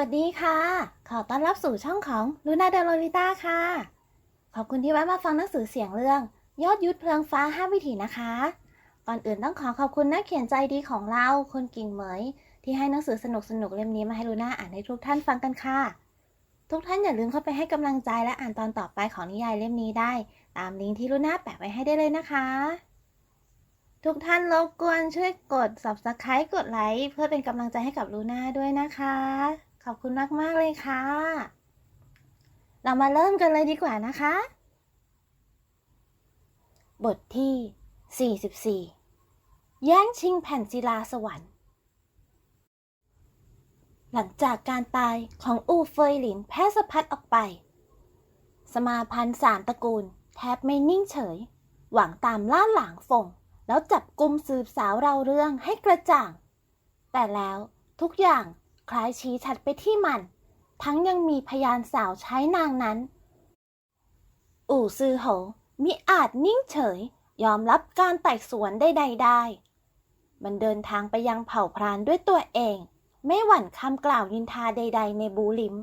วัสดีค่ะ ขอต้อนรับสู่ช่องของลูน่าเดลโลริต้าค่ะ ขอบคุณที่แวะมาฟังหนังสือเสียงเรื่อง ยอดยุทธเพลิงฟ้าห้าวิถีนะคะ ก่อนอื่นต้องขอขอบคุณนักเขียนใจดีของเราคุณกิ่งเหมย ที่ให้หนังสือสนุกสนุกเล่มนี้มาให้ลูน่าอ่านให้ทุกท่านฟังกันค่ะ ทุกท่านอย่าลืมเข้าไปให้กำลังใจและอ่านตอนต่อไปของนิยายเล่มนี้ได้ ตามลิงก์ที่ลูน่าแปะไว้ให้ได้เลยนะคะทุกท่านรบกวนช่วยกด subscribe กดไลค์เพื่อเป็นกำลังใจให้กับลูน่าด้วยนะคะ ขอบคุณมาก ๆ เลยค่ะ เรามาเริ่มกันเลยดีกว่านะคะ บทที่ 44 แย่งชิงแผ่นศิลาสวรรค์ หลังจากการตายของอูเฟยหลินแพร่สะพัดออกไป สมาพันธ์สามตระกูล แทบไม่นิ่งเฉย หวังตามล่าหลางฟงแล้วจับกลุ่มสืบสาวเราเรื่องให้กระจ่าง แต่แล้วทุกอย่าง คล้ายชี้ชัดไปที่มัน ทั้งยังมีพยานสาวใช้นางนั้น อู่ซือโหมิอาจนิ่งเฉย ยอมรับการไต่สวนใดๆได้ มันเดินทางไปยังเผ่าพรานด้วยตัวเอง ไม่หวั่นคำกล่าวยินทาใด ๆ ในบูลิม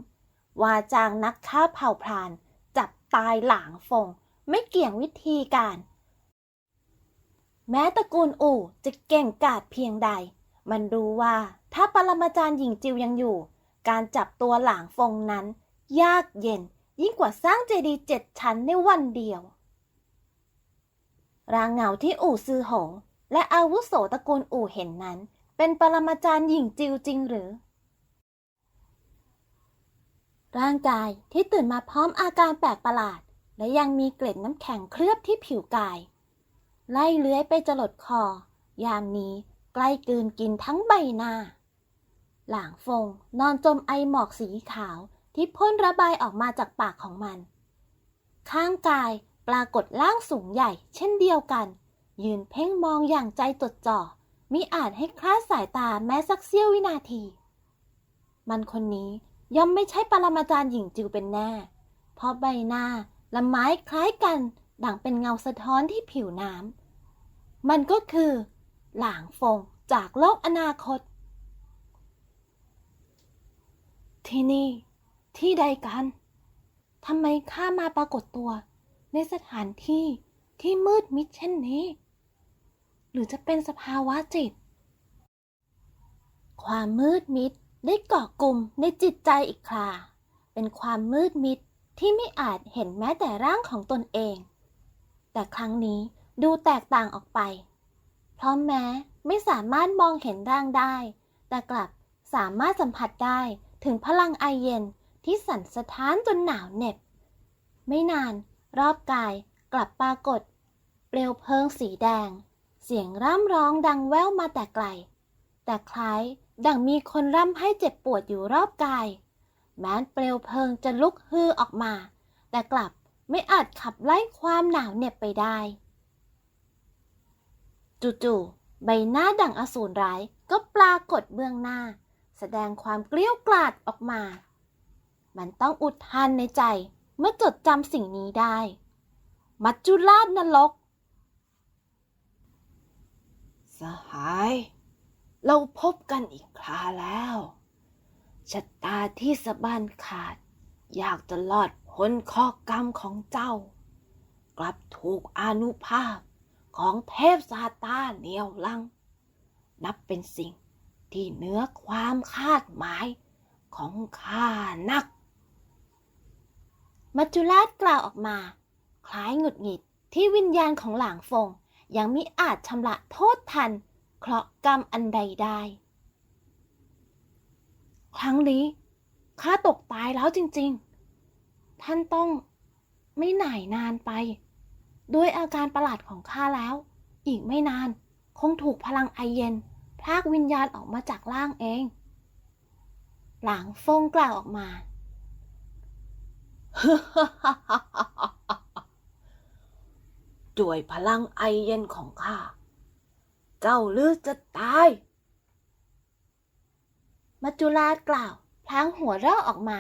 ว่าจางนักฆ่าเผ่าพราน จับตายหลางฟง ไม่เกี่ยงวิธีการ แม้ตระกูลอู่จะเก่งกาจเพียงใด มันรู้ว่าถ้าปรมาจารย์หญิงจิวยังอยู่ การจับตัวหลางฟงนั้น ยากเย็น ยิ่งกว่าสร้างเจดีย์เจ็ดชั้นในวันเดียว รางเงาที่อู่ซือหง และอาวุโสตระกูลอู่เห็นนั้น เป็นปรมาจารย์หญิงจิวจริงหรือ ร่างกายที่ตื่นมาพร้อมอาการแปลกประหลาด และยังมีเกล็ดน้ำแข็งเคลือบที่ผิวกาย ไล่เลื้อยไปจรดคอ ยามนี้ กล้กืนกินทั้งใบหน้า หลางฟงนอนจมไอหมอกสีขาวที่พ่นระบายออกมาจากปากของมัน ข้างกายปรากฏร่างสูงใหญ่ เช่นเดียวกัน ยืนเพ่งมองอย่างใจจดจ่อมิอาจให้คลาดสายตาแม้สักเสี้ยววินาที มันคนนี้ย่อมไม่ใช่ปรมาจารย์หญิงจิวเป็นแน่ เพราะใบหน้าและไม้คล้ายกัน ดังเป็นเงาสะท้อนที่ผิวน้ำ มันก็คือ หลางฟงจากโลกอนาคต ที่นี่ ที่ใดกันทำไมข้ามาปรากฏตัว ในสถานที่ที่มืดมิดเช่นนี้ หรือจะเป็นสภาวะจิต ความมืดมิดได้เกาะกลุ่มในจิตใจอีกครา เป็นความมืดมิดที่ไม่อาจเห็นแม้แต่ร่างของตนเอง แต่ครั้งนี้ดูแตกต่างออกไป เพราะแม้ไม่สามารถมองเห็นร่างได้ แต่กลับสามารถสัมผัสได้ถึงพลังไอเย็นที่สั่นสะท้านจนหนาวเหน็บ ไม่นานรอบกายกลับปรากฏ เปลวเพลิงสีแดง เสียงร่ำร้องดังแว่วมาแต่ไกล แต่คล้ายดังมีคนร่ำให้เจ็บปวดอยู่รอบกาย แม้เปลวเพลิงจะลุกฮือออกมา แต่กลับไม่อาจขับไล่ความหนาวเหน็บไปได้ จู่ๆใบหน้าดังอสูรร้ายก็ปรากฏเบื้องหน้า แสดงความเกลี้ยวกล่อดออกมา มันต้องอุทานในใจเมื่อจดจำสิ่งนี้ได้ มัจจุราชนรก สหาย เราพบกันอีกคราแล้วชะตาที่สะบันขาด อยากจะลอดพ้นข้อกรรมของเจ้า กลับถูกอนุภาพ ของเทพซาตานเหนียวลัง นับเป็นสิ่งที่เหนือความคาดหมายของข้านัก มัจจุราชกล่าวออกมา คล้ายหงุดหงิดที่วิญญาณของหลางฟง ยังมิอาจชำระโทษทัน เคราะห์กรรมอันใดได้ ครั้งนี้ข้าตกตายแล้วจริง ๆ ท่านต้องไม่หน่ายนานไป ด้วยอาการประหลาดของข้าแล้ว อีกไม่นาน คงถูกพลังไอเย็น พรากวิญญาณออกมาจากร่างเอง หลางฟงกล่าวออกมา ด้วยพลังไอเย็นของข้า เจ้าหรือจะตาย มัจจุราชกล่าวพลางหัวเราะออกมา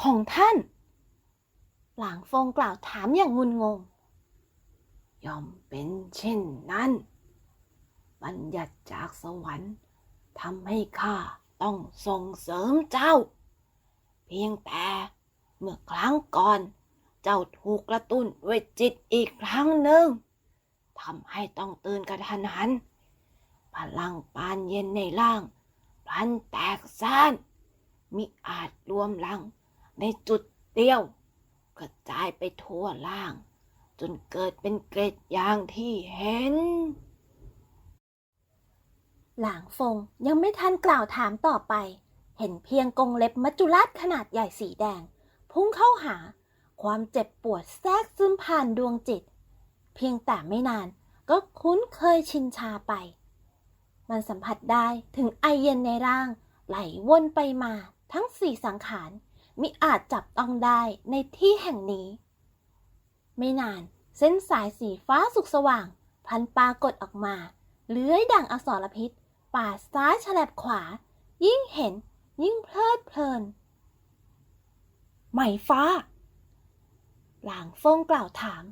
ของท่าน หลางฟงกล่าวถามอย่างงุนงง ย่อมเป็นเช่นนั้น บัญญัติจากสวรรค์ทำให้ข้าต้องส่งเสริมเจ้า เพียงแต่เมื่อครั้งก่อน เจ้าถูกกระตุ้นด้วยจิตอีกครั้งหนึ่งทำให้ต้องตื่นกระทันหัน พลังปานเย็นในร่างพลันแตกซ่านมิอาจรวมลังในจุดเดียว กระจายไปทั่วล่าง จนเกิดเป็นเกร็ดอย่างที่เห็น หลางฟงยังไม่ทันกล่าวถามต่อไป เห็นเพียงกรงเล็บมัจจุราชขนาดใหญ่สีแดง พุ่งเข้าหา ความเจ็บปวดแทรกซึมผ่านดวงจิต เพียงแต่ไม่นานก็คุ้นเคยชินชาไป มันสัมผัสได้ถึงไอเย็นในร่าง ไหลวนไปมาทั้งสี่สังขาร มิอาจจับต้องได้ในที่แห่งนี้ ไม่นานเส้นสายสีฟ้าสุกสว่างพลันปรากฏออกมา เลื้อยดังอสรพิษป่าดซ้ายฉลับขวา ยิ่งเห็นยิ่งเพลิดเพลิน ไหมฟ้า หลางฟงกล่าวถาม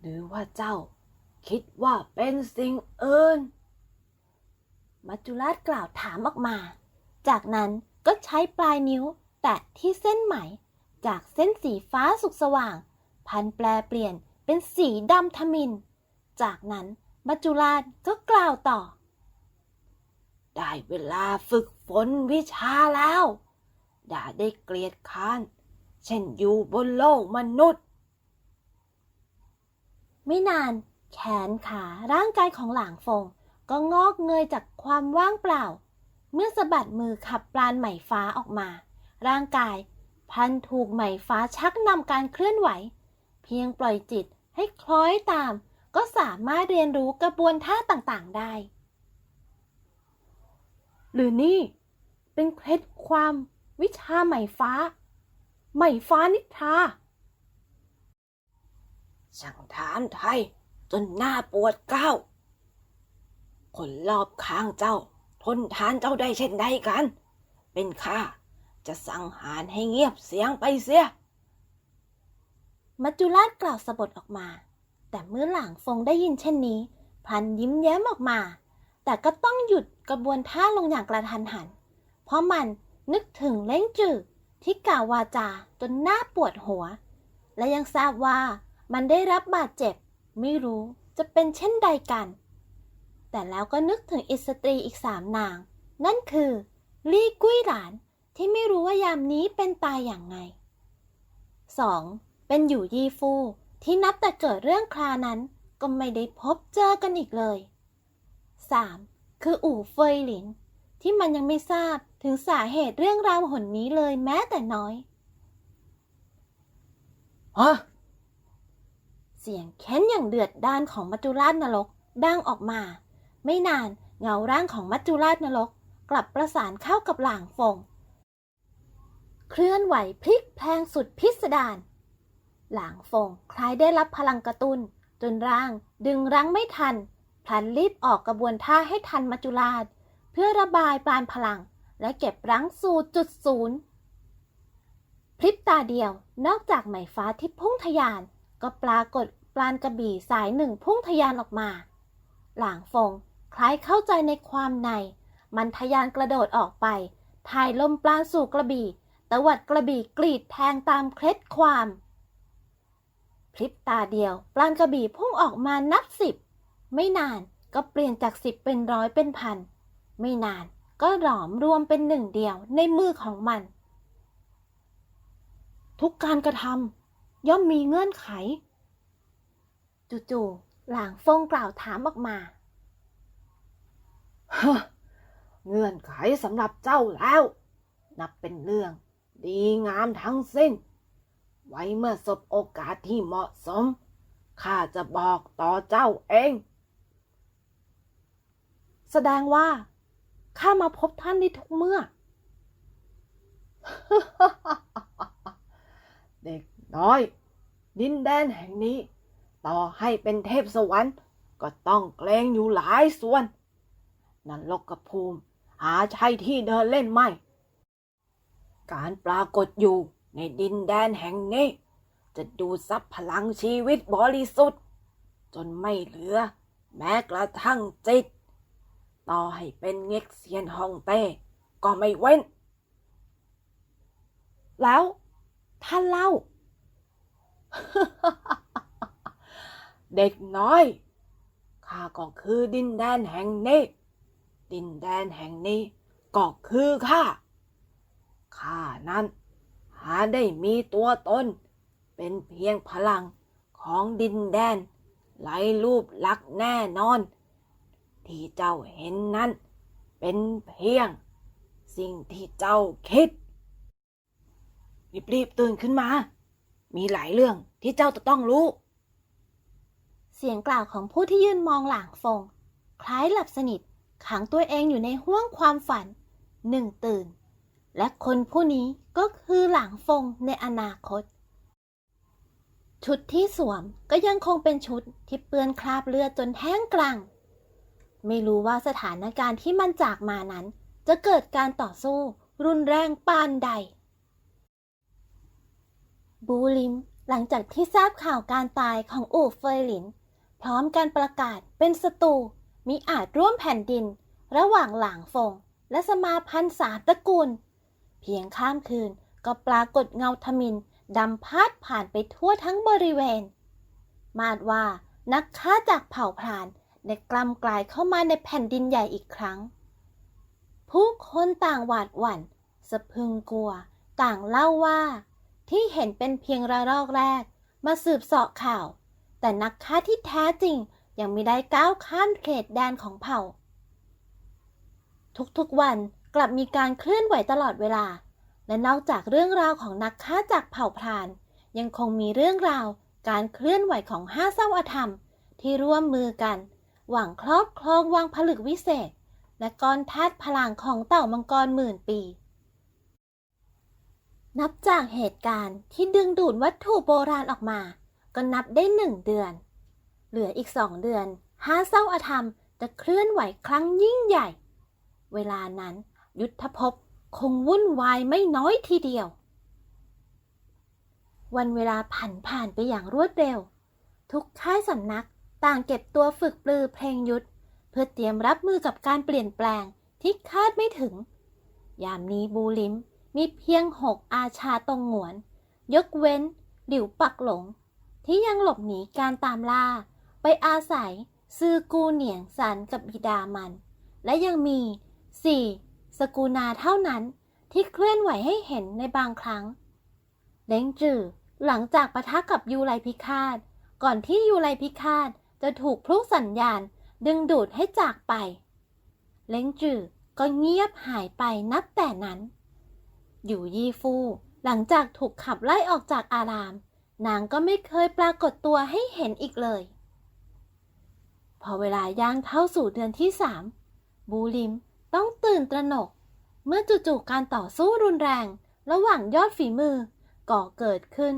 หรือว่าเจ้า คิดว่าเป็นสิ่งอื่น มัจจุราชกล่าวถามออกมา จากนั้น ก็ใช้ปลายนิ้วแตะที่เส้นไหม จากเส้นสีฟ้าสุกสว่าง พันแปลเปลี่ยนเป็นสีดำทมิน จากนั้นมัจจุราชก็กล่าวต่อ ได้เวลาฝึกฝนวิชาแล้ว อย่าได้เกลียดค้าน เช่นอยู่บนโลกมนุษย์ ไม่นานแขนขาร่างกายของหลางฟงก็งอกเงยจากความว่างเปล่า เมื่อสะบัดมือขับปราณไหมฟ้าออกมา ร่างกายพันถูกไหมฟ้าชักนำการเคลื่อนไหว เพียงปล่อยจิตให้คล้อยตาม ก็สามารถเรียนรู้กระบวนท่าต่างๆได้ หรือนี่ เป็นเคล็ดความวิชาไหมฟ้า ไหมฟ้านิทราช่งถามไทยจนหน้าปวดเก้าวคนรอบข้างเจ้า ทนทานเจ้าได้เช่นใดกัน เป็นข้าจะสั่งหารให้เงียบเสียงไปเสีย มัจจุราชกล่าวสะบดออกมา แต่เมื่อหลางฟงได้ยินเช่นนี้พลันยิ้มแย้มออกมา แต่ก็ต้องหยุดกระบวนท่าลงอย่างกระทันหัน เพราะมันนึกถึงเล้งจือที่กล่าววาจาจนหน้าปวดหัว และยังทราบว่ามันได้รับบาดเจ็บ ไม่รู้จะเป็นเช่นใดกัน แต่แล้วก็นึกถึงอิสตรีอีกสามนาง นั่นคือ ลี่กุ้ยหลานที่ไม่รู้ว่ายามนี้เป็นตายอย่างไง 2. เป็นอยู่ยี่ฟู่ที่นับแต่เกิดเรื่องครานั้นก็ไม่ได้พบเจอกันอีกเลย 3. คืออู่เฟยหลิน ที่มันยังไม่ทราบถึงสาเหตุเรื่องราวหนนี้เลยแม้แต่น้อยฮะเสียงเค้นอย่างเดือดดานของมัจจุราชนรกดังออกมา ไม่นานเงาร่างของมัจจุราชนรก กลับประสานเข้ากับหลางฟง เคลื่อนไหวพลิกแพลงสุดพิสดารหลางฟงคล้ายได้รับพลังกระตุน้น จนร่างดึงรั้งไม่ทัน พลันรีบออกกระบวนท่าให้ทันมัจจุราช เพื่อระบายปาณพลัง และเก็บรั้งสู่จุดศูนย์พริบตาเดียวนอกจากไหมฟ้าที่พุ่งทะยาน ก็ปรากฏปราณกระบี่สายหนึ่งพุ่งทะยานออกมา หลางฟง คล้ายเข้าใจในความใน มันทะยานกระโดดออกไปถ่ายลมปราณสู่กระบี่ตวัดกระบี่กรีดแทงตามเคล็ดความพริบตาเดียว ปราณกระบี่พุ่งออกมานับสิบ ไม่นานก็เปลี่ยนจากสิบเป็นร้อยเป็นพัน ไม่นานก็หลอมรวมเป็นหนึ่งเดียวในมือของมัน ทุกการกระทำย่อมมีเงื่อนไข จู่ๆหลางฟงกล่าวถามออกมา ฮะเงื่อนไขสำหรับเจ้าแล้ว นับเป็นเรื่อง ดีงามทั้งสิ้น ไว้เมื่อสบโอกาสที่เหมาะสม ข้าจะบอกต่อเจ้าเอง แสดงว่า ข้ามาพบท่านในทุกเมื่อ เด็กน้อย ดินแดนแห่งนี้ ต่อให้เป็นเทพสวรรค์ ก็ต้องเกรงอยู่หลายส่วน นันลกภูมิ หาใช่ที่เดินเล่นไม่ การปรากฏอยู่ในดินแดนแห่งนี้ จะดูดซับพลังชีวิตบริสุทธิ์ จนไม่เหลือ แม้กระทั่งจิต ต่อให้เป็นเง็กเซียนฮ่องเต้ก็ไม่เว้น แล้วท่านเล่า เด็กน้อยข้าก็คือดินแดนแห่งนี้ ดินแดนแห่งนี้ก็คือข้า ข้านั้น หาได้มีตัวตน เป็นเพียงพลังของดินแดนไร้รูปลักษณ์แน่นอน ที่เจ้าเห็นนั้น เป็นเพียง สิ่งที่เจ้าคิด รีบๆตื่นขึ้นมา มีหลายเรื่องที่เจ้าจะต้องรู้ เสียงกล่าวของผู้ที่ยืนมองหลางฟง คล้ายหลับสนิท ขังตัวเองอยู่ในห้วงความฝันหนึ่งตื่น และคนผู้นี้ก็คือหลางฟงในอนาคต ชุดที่สวมก็ยังคงเป็นชุดที่เปื้อนคราบเลือดจนแห้งกรัง ไม่รู้ว่าสถานการณ์ที่มันจากมานั้น จะเกิดการต่อสู้ รุนแรงปานใด บูลิมหลังจากที่ทราบข่าวการตายของอู่เฟยหลิน พร้อมการประกาศเป็นศัตรู มีอาจร่วมแผ่นดิน ระหว่างหลางฟง และสมาพันธ์สามตระกูล เพียงข้ามคืนก็ปรากฏเงาทมินดำพาดผ่านไปทั่วทั้งบริเวณ มาดว่านักฆ่าจากเผ่าพรานได้กล้ำกลายเข้ามาในแผ่นดินใหญ่อีกครั้ง ผู้คนต่างหวาดหวั่นสะพึงกลัว ต่างเล่าว่า ที่เห็นเป็นเพียงระลอกแรก มาสืบเสาะข่าว แต่นักฆ่าที่แท้จริง ยังไม่ได้ก้าวข้ามเขตแดนของเผ่า ทุกๆวันกลับมีการเคลื่อนไหวตลอดเวลา และนอกจากเรื่องราวของนักฆ่าจากเผ่าพราน ยังคงมีเรื่องราวการเคลื่อนไหวของห้าเศร้าอธรรม ที่ร่วมมือกัน หวังครอบครองวังผลึกวิเศษ และก้อนธาตุพลังของเต่ามังกรหมื่นปี นับจากเหตุการณ์ที่ดึงดูดวัตถุโบราณออกมา ก็นับได้หนึ่งเดือน เหลืออีกสองเดือนห้าเศร้าอาธรรมจะเคลื่อนไหวครั้งยิ่งใหญ่ เวลานั้นยุทธภพคงวุ่นวายไม่น้อยทีเดียว วันเวลาผ่านผ่านไปอย่างรวดเร็ว ทุกค่ายสำนักต่างเก็บตัวฝึกปลือเพลงยุทธเพื่อเตรียมรับมือกับการเปลี่ยนแปลงที่คาดไม่ถึง ยามนี้บูลิมมีเพียงหกอาชาตรงหงวน ยกเว้นหลิวปักหลง ที่ยังหลบหนีการตามล่า ไปอาศัยซือกูเหนียงสันกับบิดามัน และยังมีสี่สกูนาเท่านั้นที่เคลื่อนไหวให้เห็นในบางครั้งเล้งจือหลังจากปะทะกับยูไลพิฆาต ก่อนที่ยูไลพิฆาตจะถูกพลุสัญญาณดึงดูดให้จากไป เล้งจือก็เงียบหายไปนับแต่นั้น อยู่ยี่ฟู่หลังจากถูกขับไล่ออกจากอาราม นางก็ไม่เคยปรากฏตัวให้เห็นอีกเลย พอเวลาย่างเข้าสู่เดือนที่สามบูลิมต้องตื่นตระหนก เมื่อจู่ๆการต่อสู้รุนแรง ระหว่างยอดฝีมือ ก่อเกิดขึ้น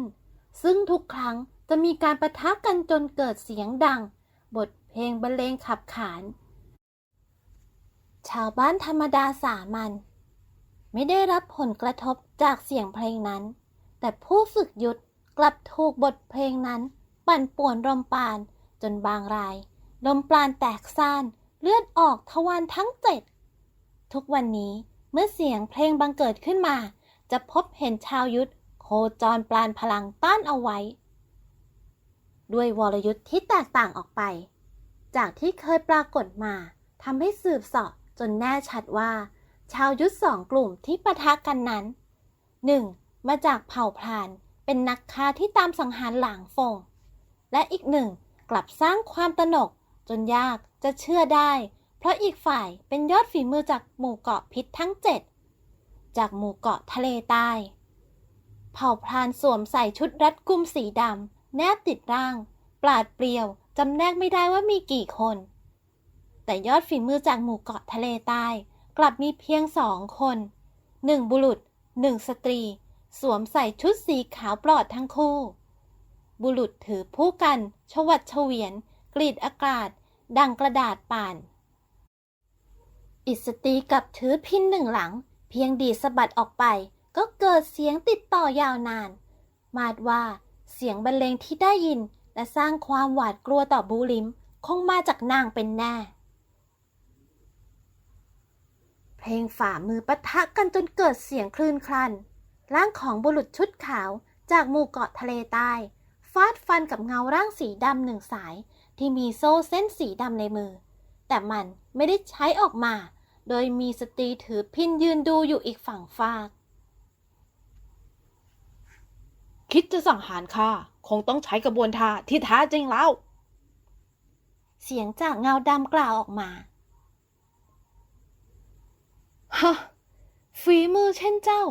ซึ่งทุกครั้งจะมีการประทะกันจนเกิดเสียงดัง บทเพลงบรรเลงขับขาน ชาวบ้านธรรมดาสามัญไม่ได้รับผลกระทบจากเสียงเพลงนั้น แต่ผู้ฝึกยุทธกลับถูกบทเพลงนั้น ปั่นป่วนลมปานจนบางราย ลมปราณแตกซ่านเลือดออกทวารทั้งเจ็ด ทุกวันนี้เมื่อเสียงเพลงบังเกิดขึ้นมา จะพบเห็นชาวยุทธโคจรปราณพลังต้านเอาไว้ ด้วยวรยุทธ์ที่แตกต่างออกไป จากที่เคยปรากฏมาทำให้สืบเสอบจนแน่ชัดว่า ชาวยุทธสองกลุ่มที่ปะทะกันนั้น 1. มาจากเผ่าพรานเป็นนักฆ่าที่ตามสังหารหลางฟง และอีกหนึ่งกลับสร้างความตนก จนยากจะเชื่อได้ เพราะอีกฝ่ายเป็นยอดฝีมือจากหมู่เกาะพิษทั้งเจ็ดจากหมู่เกาะทะเลใต้เผ่าพรานสวมใส่ชุดรัดกุมสีดำแนบติดร่าง ปราดเปรียวจำแนกไม่ได้ว่ามีกี่คน แต่ยอดฝีมือจากหมู่เกาะทะเลใต้ กลับมีเพียงสองคนหนึ่งบุรุษหนึ่งสตรี สวมใส่ชุดสีขาวปลอดทั้งคู่ บุรุษถือผู้กัน ชวัดเฉวียน กรีดอากาศ ดังกระดาษป่าน อิสตีกับถือพินหนึ่งหลัง เพียงดีสะบัดออกไป ก็เกิดเสียงติดต่อยาวนาน มาดว่าเสียงบรรเลงที่ได้ยินและสร้างความหวาดกลัวต่อบูลิม คงมาจากนางเป็นแน่ เพลงฝ่ามือปะทะกันจนเกิดเสียงคลื่นครัน ร่างของบุรุษชุดขาวจากหมู่เกาะทะเลใต้ฟาดฟันกับเงาร่างสีดำหนึ่งสาย ที่มีโซ่เส้นสีดำในมือ แต่มันไม่ได้ใช้ออกมา โดยมีสตรีถือพินยืนดูอยู่อีกฝั่งฟาก คิดจะสังหารข้าคงต้องใช้กระบวนท่าที่แท้จริงแล้ว เสียงจากเงาดำกล่าวออกมาฮะฝีมือเช่นเจ้า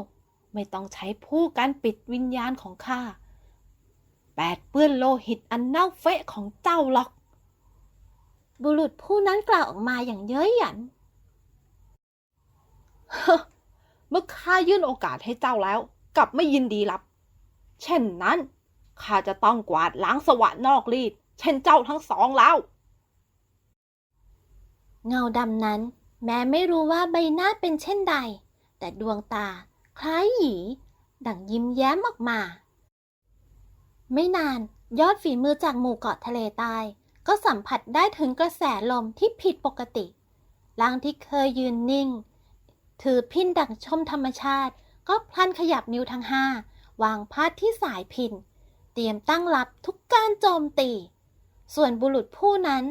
ไม่ต้องใช้ผู้การปิดวิญญาณของข้าแปดเปื้อนโลหิตอันเน่าเฟะของเจ้าหรอก บุรุษผู้นั้นกล่าวออกมาอย่างเย้ยหยันฮะเมื่อข้ายื่นโอกาสให้เจ้าแล้ว กลับไม่ยินดีรับ เช่นนั้นข้าจะต้องกวาดล้างสวะนอกรีด เช่นเจ้าทั้งสองแล้ว เงาดำนั้น แม้ไม่รู้ว่าใบหน้าเป็นเช่นใด แต่ดวงตา คล้ายหยี ดังยิ้มแย้มออกมา ไม่นานยอดฝีมือจากหมู่เกาะทะเลใต้ ก็สัมผัสได้ถึงกระแสลมที่ผิดปกติร่างที่เคยยืนนิ่ง ถือพินดังชมธรรมชาติ ก็พลันขยับนิ้วทั้งห้าวางพาดที่สายพิน เตรียมตั้งรับทุกการโจมตี ส่วนบุรุษผู้นั้น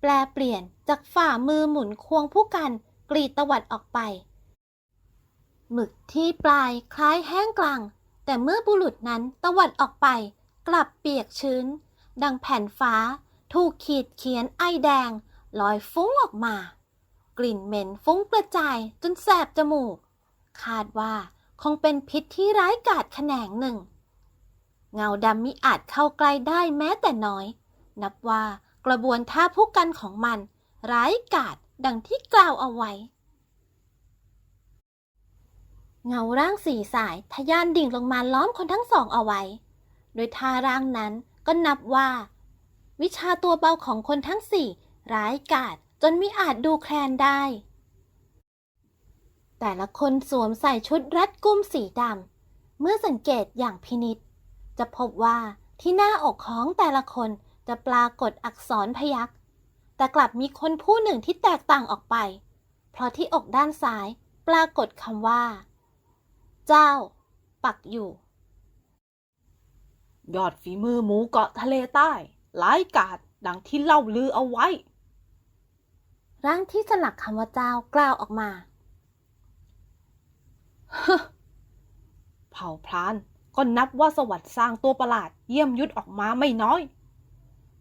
แปลเปลี่ยนจากฝ่ามือหมุนควงผู้กันกรีดตวัดออกไป หมึกที่ปลายคล้ายแห้งกลาง แต่เมื่อบุรุษนั้นตวัดออกไป กลับเปียกชื้น ดังแผ่นฟ้า ถูกขีดเขียนไอแดง ลอยฟุ้งออกมา กลิ่นเหม็นฟุ้งกระจายจนแสบจมูก คาดว่าคงเป็นพิษที่ร้ายกาจแขนงหนึ่ง เงาดำมิอาจเข้าใกล้ได้แม้แต่น้อย นับว่ากระบวนท่าผู้กันของมัน ร้ายกาจดังที่กล่าวเอาไว้ เงาร่างสีสายทะยานดิ่งลงมาล้อมคนทั้งสองเอาไว้ โดยท่าร่างนั้นก็นับว่า วิชาตัวเบาของคนทั้งสี่ร้ายกาจจนมิอาจดูแคลนได้ แต่ละคนสวมใส่ชุดรัดกุมสีดำ เมื่อสังเกตอย่างพินิษจะพบว่าที่หน้าอกของแต่ละคนจะปรากฏอักษรพยักแต่กลับมีคนผู้หนึ่งที่แตกต่างออกไป เพราะที่อกด้านซ้ายปรากฏคำว่า เจ้า ปักอยู่ ยอดฝีมือหมูเกาะทะเลใต้ ร้ายกาจดังที่เล่าลือเอาไว้ ร่างที่สลักคำว่าเจ้ากล่าวออกมาฮะเผ่าพรานก็นับว่าสวัสดิ์สร้างตัวประหลาดเยี่ยมยุดออกมาไม่น้อย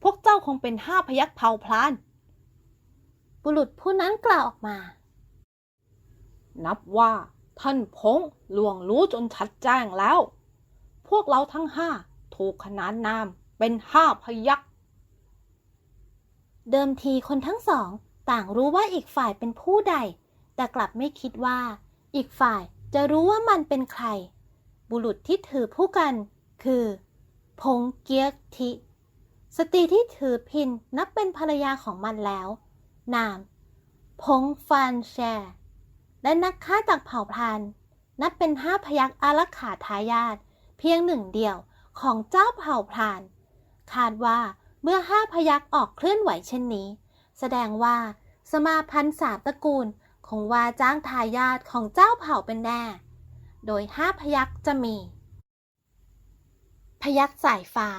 พวกเจ้าคงเป็นห้าพยักเผ่าพราน บุรุษผู้นั้นกล่าวออกมา นับว่าท่านพงล่วงรู้จนชัดแจ้งแล้ว พวกเราทั้งห้าถูกขนานนามเป็นห้าพยัก เดิมทีคนทั้งสอง ต่างรู้ว่าอีกฝ่ายเป็นผู้ใด แต่กลับไม่คิดว่า อีกฝ่ายจะรู้ว่ามันเป็นใคร บุรุษที่ถือผู้กัน คือ พงเกียกทิ สตรีที่ถือพินนับเป็นภรรยาของมันแล้ว นาม พงฟานแชร์และนักฆ่าจากเผ่าพรานนับเป็นห้าพยักอารักขาทายาทเพียงหนึ่งเดียวของเจ้าเผ่าพราน คาดว่า เมื่อห้าพยักออกเคลื่อนไหวเช่นนี้ แสดงว่าสมาพันธ์สามตระกูลคงว่าจ้างทายาทของเจ้าเผ่าเป็นแน่ โดยห้าพยักจะมี พยักสายฟ้า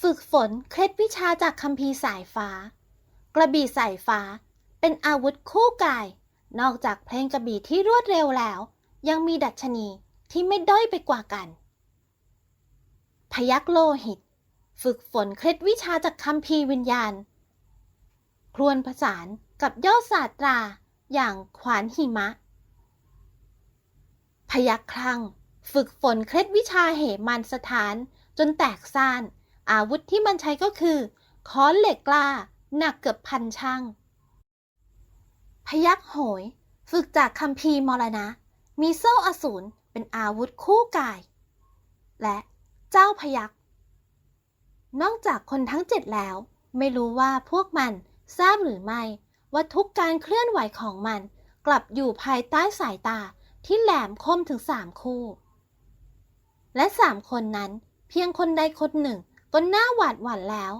ฝึกฝนเคล็ดวิชาจากคัมภีร์สายฟ้า กระบี่สายฟ้าเป็นอาวุธคู่กาย นอกจากเพลงกระบี่ที่รวดเร็วแล้ว ยังมีดัชนีที่ไม่ด้อยไปกว่ากัน พยักโลหิต ฝึกฝนเคล็ดวิชาจากคัมภีร์วิญญาณ ครวนผสานกับยอดศาสตรา อย่างขวานหิมะ พยักคลัง ฝึกฝนเคล็ดวิชาเหมันสถาน จนแตกซ่าน อาวุธที่มันใช้ก็คือ ค้อนเหล็กกล้า หนักเกือบพันช่างพยักโหย ฝึกจากคัมภีร์มรณะ มีโซ่อสูรเป็นอาวุธคู่กาย และเจ้าพยัก นอกจากคนทั้งเจ็ดแล้ว ไม่รู้ว่าพวกมันทราบหรือไม่ ว่าทุกการเคลื่อนไหวของมัน กลับอยู่ภายใต้สายตาที่แหลมคมถึงสามคู่ และสามคนนั้นเพียงคนใดคนหนึ่งก็น่าหวาดหวั่นแล้ว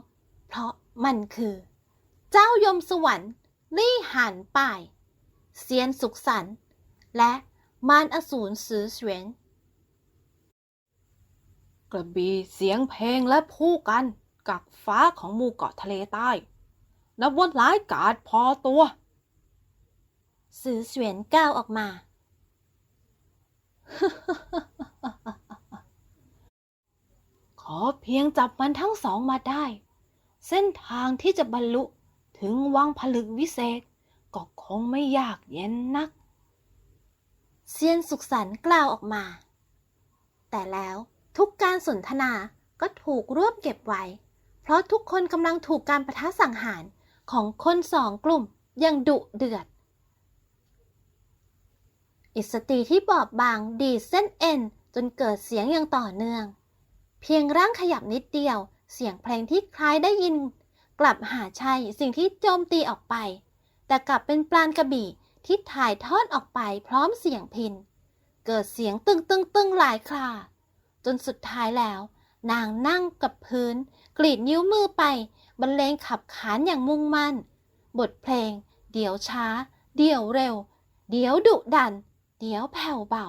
เพราะมันคือ เจ้ายมสวรรค์ลี่หันป่าย เซียนสุขสันและมารอสูรสือเสวียน กระบี่เสียงเพลงและผู้กันกักฟ้าของหมู่เกาะทะเลใต้ นับว่าร้ายกาจพอตัว สือเสวียนก้าวออกมา ขอเพียงจับมันทั้งสองมาได้ เส้นทางที่จะบรรลุถึงวังผลึกวิเศษ ก็คงไม่ยากเย็นนัก เซียนสุขสันต์กล่าวออกมา แต่แล้ว ทุกการสนทนาก็ถูกรวบเก็บไว้ เพราะทุกคนกำลังถูกการประทะสังหารของคนสองกลุ่มอย่างดุเดือด อิสตีที่บอบบางดีเส้นเอ็นจนเกิดเสียงอย่างต่อเนื่อง เพียงร่างขยับนิดเดียว เสียงเพลงที่คล้ายได้ยิน กลับหาใช่สิ่งที่โจมตีออกไป แต่กลับเป็นปราณกระบี่ที่ถ่ายทอดออกไปพร้อมเสียงพิน เกิดเสียงตึงตึงตึงหลายครา นสุดท้ายแล้ว นางนั่งกับพื้น กรีดนิ้วมือไป บรรเลงขับขานอย่างมุ่งมั่น บทเพลง เดี๋ยวช้า เดี๋ยวเร็ว เดี๋ยวดุดัน เดี๋ยวแผ่วเบา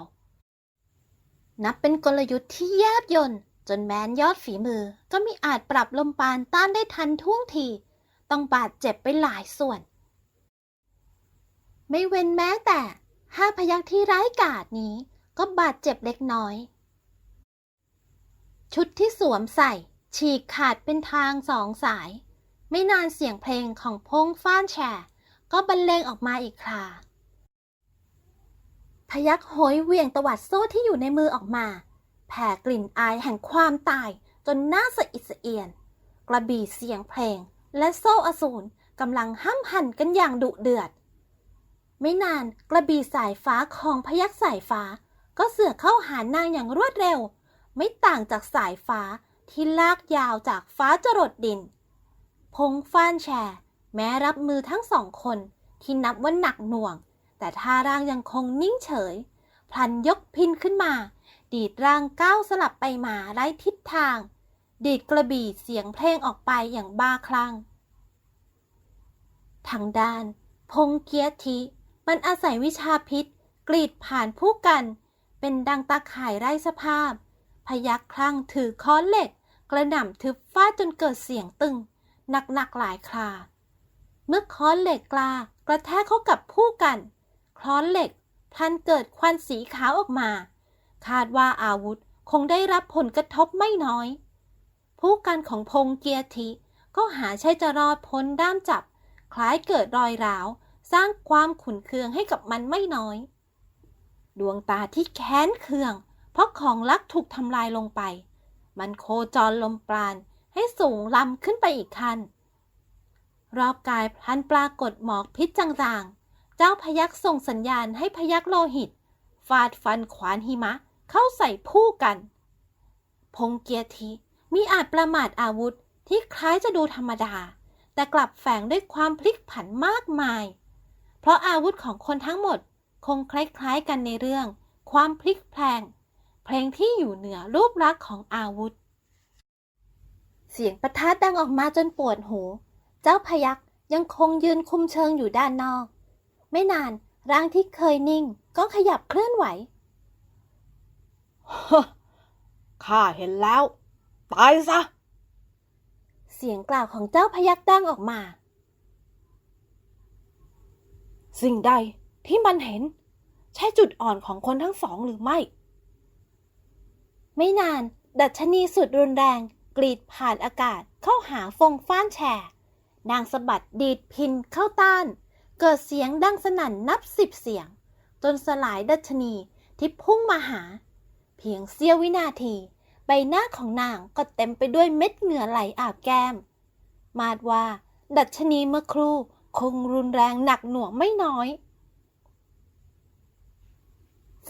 นับเป็นกลยุทธ์ที่แยบยนต์จนแม้นยอดฝีมือก็มีอาจปรับลมปานต้านได้ทันท่วงที ต้องบาดเจ็บไปหลายส่วน ไม่เว้นแม้แต่ห้าพยักที่ร้ายกาจนี้ก็บาดเจ็บเล็กน้อย ชุดที่สวมใส่ ฉีกขาดเป็นทางสองสาย ไม่นานเสียงเพลงของพงฟ้านแชร์ก็บรรเลงออกมาอีกครา พยักโหยเวียงตวัดโซ่ที่อยู่ในมือออกมา แผ่กลิ่นอายแห่งความตายจนหน้าสะอิดสะเอียน กระบี่เสียงเพลง และโซ่อสูรกำลังห้ำหั่นกันอย่างดุเดือด ไม่นานกระบี่สายฟ้าของพยักสายฟ้า ก็เสือกเข้าหานางอย่างรวดเร็ว ไม่ต่างจากสายฟ้าที่ลากยาวจากฟ้าจรดดิน พงฟ้านแชร์ แม้รับมือทั้งสองคนที่นับว่าหนักหน่วง แต่ท่าร่างยังคงนิ่งเฉย พลันยกพินขึ้นมา ดีดร่างก้าวสลับไปมาไร้ทิศทาง ดีดกระบี่เสียงเพลงออกไปอย่างบ้าคลั่งทางด้าน พงเกียรติมันอาศัยวิชาพิษ กรีดผ่านผู้กัน เป็นดังตาข่ายไร้สภาพ พยักคลั่งถือค้อนเหล็ก กระหน่ำทึบฟาดจนเกิดเสียงตึงหนักๆหลายครา เมื่อค้อนเหล็กกลากระแทกเข้ากับผู้กัน ค้อนเหล็กพลันเกิดควันสีขาวออกมา คาดว่าอาวุธคงได้รับผลกระทบไม่น้อย ผู้กันของพงเกียรติก็หาใช่จะรอดพ้นด้ามจับ คล้ายเกิดรอยร้าว สร้างความขุนเคืองให้กับมันไม่น้อย ดวงตาที่แค้นเคือง ราะของลักถูกทำลายลงไป มันโคจรลมปราณให้สูงลำขึ้นไปอีกขั้น รอบกายพลันปรากฏหมอกพิษจางๆ เจ้าพยักส่งสัญญาณให้พยักโลหิต ฟาดฟันขวานหิมะเข้าใส่ผู้กัน พงเกียรติมีอาจประมาทอาวุธที่คล้ายจะดูธรรมดา แต่กลับแฝงด้วยความพลิกผันมากมาย เพราะอาวุธของคนทั้งหมดคงคล้ายๆกันในเรื่อง ความพลิกแพลง เพลงที่อยู่เหนือรูปลักษณ์ของอาวุธ เสียงประทัดดังออกมาจนปวดหู เจ้าพยักยังคงยืนคุมเชิงอยู่ด้านนอก ไม่นานร่างที่เคยนิ่งก็ขยับเคลื่อนไหวข้าเห็นแล้ว ตายซะ เสียงกล่าวของเจ้าพยักดังออกมา สิ่งใดที่มันเห็น ใช่จุดอ่อนของคนทั้งสองหรือไม่ ไม่นาน ดัชนีสุดรุนแรง กรีดผ่านอากาศเข้าหาฟงฟ้านแฉนางสะบัดดีดพินเข้าต้าน เกิดเสียงดังสนั่นนับสิบเสียง จนสลายดัชนีที่พุ่งมาหา เพียงเสี้ยววินาที ใบหน้าของนางก็เต็มไปด้วยเม็ดเหงื่อไหลอาบแก้ม มาดว่า ดัชนีเมื่อครู่คงรุนแรงหนักหน่วงไม่น้อย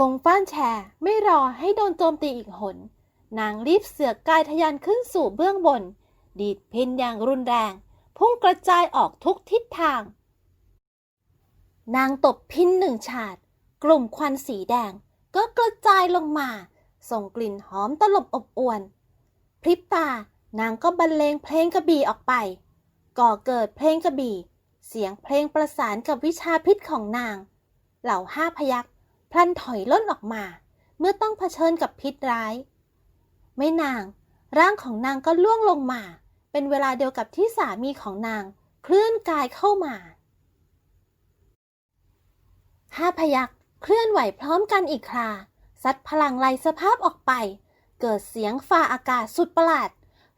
ฟงฟ้านแชร์ไม่รอให้โดนโจมตีอีกหน นางรีบเสือกกายทะยานขึ้นสู่เบื้องบน ดีดพินอย่างรุนแรง พุ่งกระจายออกทุกทิศทาง นางตบพินหนึ่งฉาด กลุ่มควันสีแดง ก็กระจายลงมา ส่งกลิ่นหอมตลบอบอวน พริบตานางก็บรรเลงเพลงกระบี่ออกไป ก่อเกิดเพลงกระบี่ เสียงเพลงประสานกับวิชาพิษของนาง เหล่าห้าพยักษ พลันถอยล่นออกมา เมื่อต้องเผชิญกับพิษร้าย ไม่นานร่างของนางก็ล่วงลงมา เป็นเวลาเดียวกับที่สามีของนางเคลื่อนกายเข้ามาห้าพยักเคลื่อนไหวพร้อมกันอีกครา ซัดพลังไล่สภาพออกไป เกิดเสียงฟ้าอากาศสุดประหลาด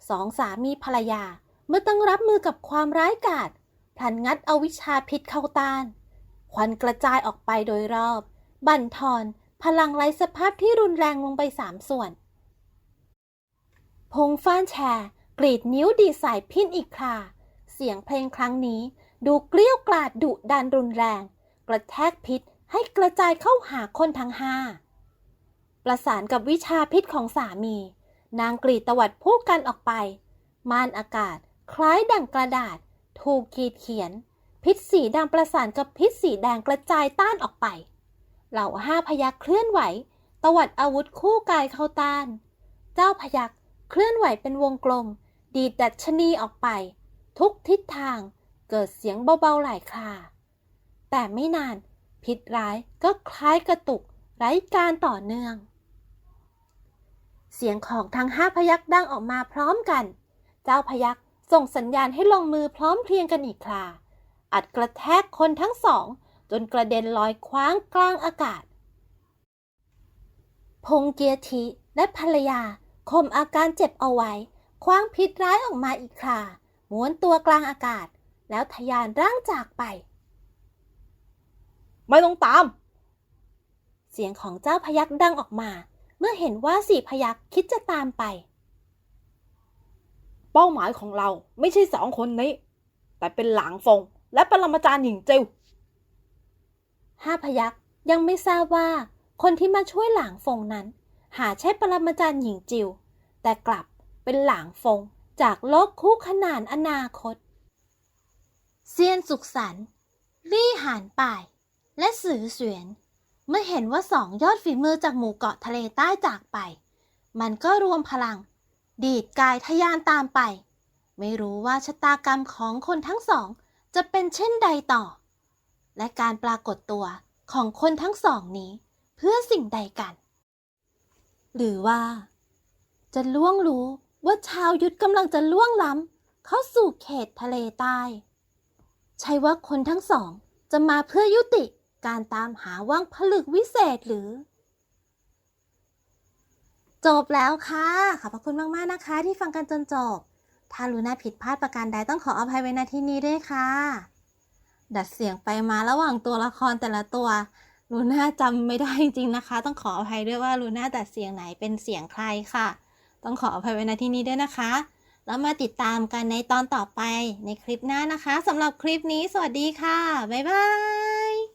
สองสามีภรรยา เมื่อต้องรับมือกับความร้ายกาจพลันงัดเอาวิชาพิษเข้าตาน ควันกระจายออกไปโดยรอบ บั่นทอนพลังไร้สภาพที่รุนแรงลงไปสามส่วน พงฟ้านแชร์กรีดนิ้วดีสายพินอีกครา เสียงเพลงครั้งนี้ดูเกลี้ยวกล่อดดุดันรุนแรง กระแทกพิษให้กระจายเข้าหาคนทั้งห้า ประสานกับวิชาพิษของสามี นางกรีดตวัดพูดกันออกไป ม่านอากาศคล้ายดั่งกระดาษ ถูกขีดเขียน พิษสีดำประสานกับพิษสีแดงกระจายต้านออกไป เหล่าห้าพยักเคลื่อนไหว ตวัดอาวุธคู่กายเข้าต้าน เจ้าพยักเคลื่อนไหวเป็นวงกลม ดีดดัชนีออกไป ทุกทิศทางเกิดเสียงเบาๆหลายครา แต่ไม่นานพิษร้ายก็คล้ายกระตุกไร้การต่อเนื่อง เสียงของทั้งห้าพยักดังออกมาพร้อมกัน เจ้าพยักส่งสัญญาณให้ลงมือพร้อมเพรียงกันอีกครา อัดกระแทกคนทั้งสอง จนกระเด็นลอยคว้างกลางอากาศ พงเกียรติและภรรยาข่มอาการเจ็บเอาไว้ คว้างพิษร้ายออกมาอีกคราม้วนตัวกลางอากาศ แล้วทะยานร่างจากไป ไม่ต้องตาม เสียงของเจ้าพยักดังออกมา เมื่อเห็นว่าสี่พยักคิดจะตามไป เป้าหมายของเราไม่ใช่สองคนนี้ แต่เป็นหลางฟงและปรมาจารย์หญิงจิว ห้าพยักยังไม่ทราบว่า คนที่มาช่วยหลางฟงนั้น หาใช่ปรมาจารย์หญิงจิว แต่กลับเป็นหลางฟงจากโลกคู่ขนานอนาคต เซียนสุขสันต์ลี่หานป่าย และสือเสวียน เมื่อเห็นว่าสองยอดฝีมือจากหมู่เกาะทะเลใต้จากไป มันก็รวมพลัง ดีดกายทะยานตามไป ไม่รู้ว่าชะตากรรมของคนทั้งสองจะเป็นเช่นใดต่อ และการปรากฏตัวของคนทั้งสองนี้ เพื่อสิ่งใดกัน หรือว่า จะล่วงรู้ว่าชาวยุทธกำลังจะล่วงล้ำเข้าสู่เขตทะเลใต้ ใช่ว่าคนทั้งสอง จะมาเพื่อยุติการตามหาว่างผลึกวิเศษหรือ จบแล้วค่ะ ขอบพระคุณมาก ๆ นะคะ ที่ฟังกันจนจบ ถ้าลูน่าผิดพลาดประการใดต้องขออภัยไว้ณที่นี้ด้วยค่ะ ดัดเสียงไปมาระหว่างตัวละครแต่ละตัวลูน่าจำไม่ได้จริงๆนะคะ ต้องขออภัยด้วยว่าลูน่าดัดเสียงไหนเป็นเสียงใครค่ะ ต้องขออภัยไว้ในที่นี้ด้วยนะคะ แล้วมาติดตามกันในตอนต่อไปในคลิปหน้านะคะสำหรับคลิปนี้สวัสดีค่ะ บ๊ายบาย